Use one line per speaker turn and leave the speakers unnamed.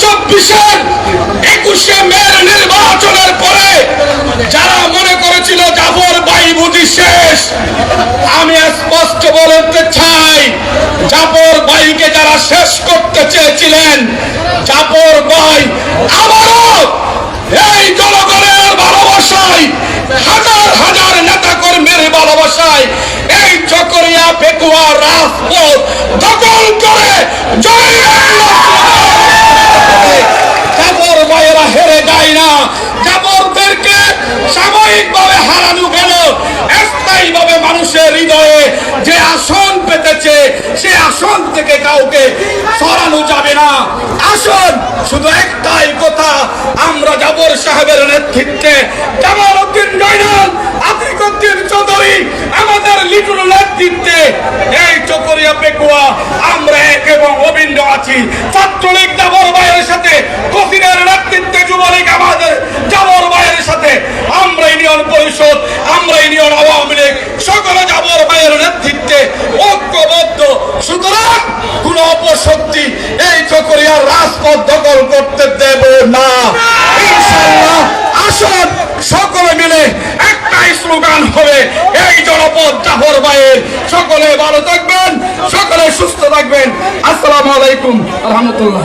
চব্বিশের একুশে মের নির্বাচনের পরে যারা মনে করেছিল জাফর ভাই বুঝি শেষ, আমি স্পষ্ট বলতে চাই, জাফর ভাইকে যারা শেষ করতে চেয়েছিলেন জাফর ভাই আবারও এই জনগণের ভালোবাসায় হাজার হাজার নেতা কর্মীর ভালোবাসায় এই চকরিয়া পেকুয়া রাজপথ দখল করে জাবর ভাইয়েরা হেরে যায় না। জাবরদেরকে সাময়িকভাবে হারানো গেল। স্থায়ীভাবে মানুষের হৃদয়ে যে আসন পেতেছে, সে আসন থেকে কাউকে সরানো যাবে না। আসন, শুধু একটাই কথা, আমরা জাবর সাহেবের নেতৃত্বে জামাল উদ্দিন জয়নাল, আতিকুদ্দিন চৌধুরী, আমাদের লিটুল নেতৃত্বে এই চকরিয়া পেকুয়া, আমরা এক এবং অভিন্ন আছি। ছাত্রলীগ জাবর ভাইয়ের সাথে, কফিনের নেতৃত্বে যুবলীগ আমাদের জাবর ভাইয়ের সাথে। আমরা ইউনিয়ন পরিষদ আমরা ইউনিয়ন আওয়ামী লীগ, সকলে জাবর ভাইয়ের নেতৃত্বে ঐক্যবদ্ধ। সুতরাং কোন অপশক্তি এই চকরিয়ার রাজপথ দখল করতে দেব না ইনশাআল্লাহ আসুন সকলে মিলে একটাই স্লোগান হবে। এই জনপদ জাফর ভাইয়ের। সকলে ভালো থাকবেন, সকলে সুস্থ থাকবেন। আসসালামু আলাইকুম রহমতুল্লাহ